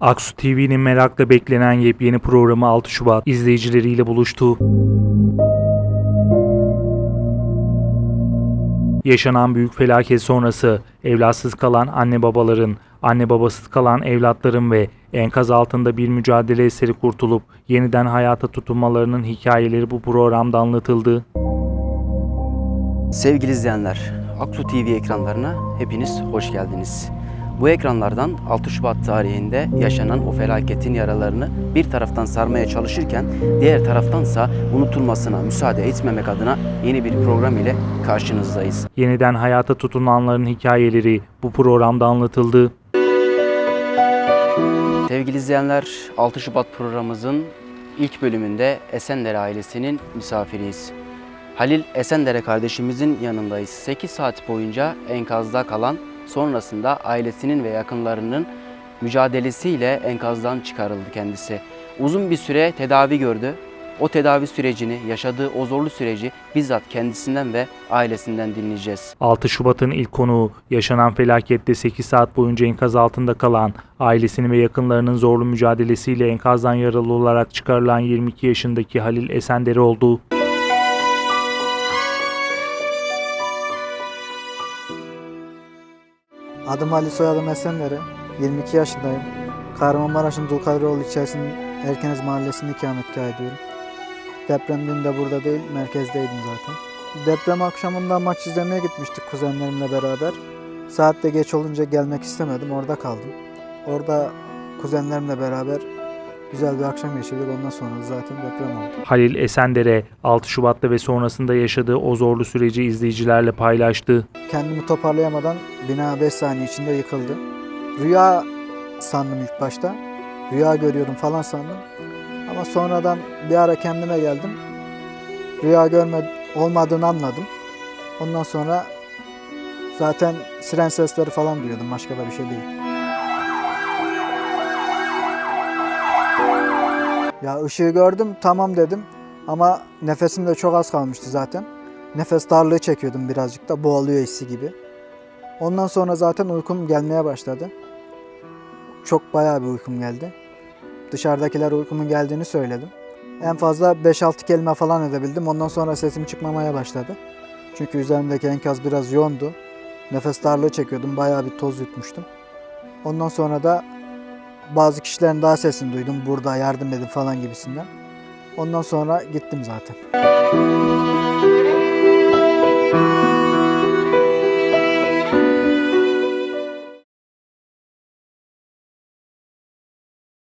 Aksu TV'nin merakla beklenen yepyeni programı 6 Şubat izleyicileriyle buluştu. Yaşanan büyük felaket sonrası evlatsız kalan anne babaların, anne babasız kalan evlatların ve enkaz altında bir mücadele eseri kurtulup yeniden hayata tutunmalarının hikayeleri bu programda anlatıldı. Sevgili izleyenler, Aksu TV ekranlarına hepiniz hoş geldiniz. Bu ekranlardan 6 Şubat tarihinde yaşanan o felaketin yaralarını bir taraftan sarmaya çalışırken diğer taraftansa unutulmasına müsaade etmemek adına yeni bir program ile karşınızdayız. Yeniden hayata tutunanların hikayeleri bu programda anlatıldı. Sevgili izleyenler, 6 Şubat programımızın ilk bölümünde Esendere ailesinin misafiriyiz. Halil Esendere kardeşimizin yanındayız. 8 saat boyunca enkazda kalan, sonrasında ailesinin ve yakınlarının mücadelesiyle enkazdan çıkarıldı kendisi. Uzun bir süre tedavi gördü. O tedavi sürecini, yaşadığı o zorlu süreci bizzat kendisinden ve ailesinden dinleyeceğiz. 6 Şubat'ın ilk konuğu yaşanan felakette 8 saat boyunca enkaz altında kalan, ailesinin ve yakınlarının zorlu mücadelesiyle enkazdan yaralı olarak çıkarılan 22 yaşındaki Halil Esendere oldu. Adım Ali soyadım Esenleri. 22 yaşındayım. Kahramanmaraş'ın Dulkadiroğlu ilçesinin Erkeniz mahallesinde ikametgah ediyorum. Deprem günü de burada değil, merkezdeydim zaten. Deprem akşamında maç izlemeye gitmiştik kuzenlerimle beraber. Saat de geç olunca gelmek istemedim, orada kaldım. Orada kuzenlerimle beraber güzel bir akşam yaşadık. Ondan sonra zaten deprem oldu. Halil Esendere 6 Şubat'ta ve sonrasında yaşadığı o zorlu süreci izleyicilerle paylaştı. Kendimi toparlayamadan bina 5 saniye içinde yıkıldı. Rüya sandım ilk başta. Rüya görüyorum falan sandım. Ama sonradan bir ara kendime geldim. Rüya görme olmadığını anladım. Ondan sonra zaten siren sesleri falan duyuyordum. Başka da bir şey değil. Ya ışığı gördüm tamam dedim. Ama nefesim de çok az kalmıştı zaten. Nefes darlığı çekiyordum birazcık da boğuluyor hissi gibi. Ondan sonra zaten uykum gelmeye başladı. Çok bayağı bir uykum geldi. Dışarıdakiler uykumun geldiğini söyledim. En fazla 5-6 kelime falan edebildim. Ondan sonra sesim çıkmamaya başladı. Çünkü üzerimdeki enkaz biraz yoğundu. Nefes darlığı çekiyordum. Bayağı bir toz yutmuştum. Ondan sonra da bazı kişilerin daha sesini duydum. Burada yardım edin falan gibisinden. Ondan sonra gittim zaten.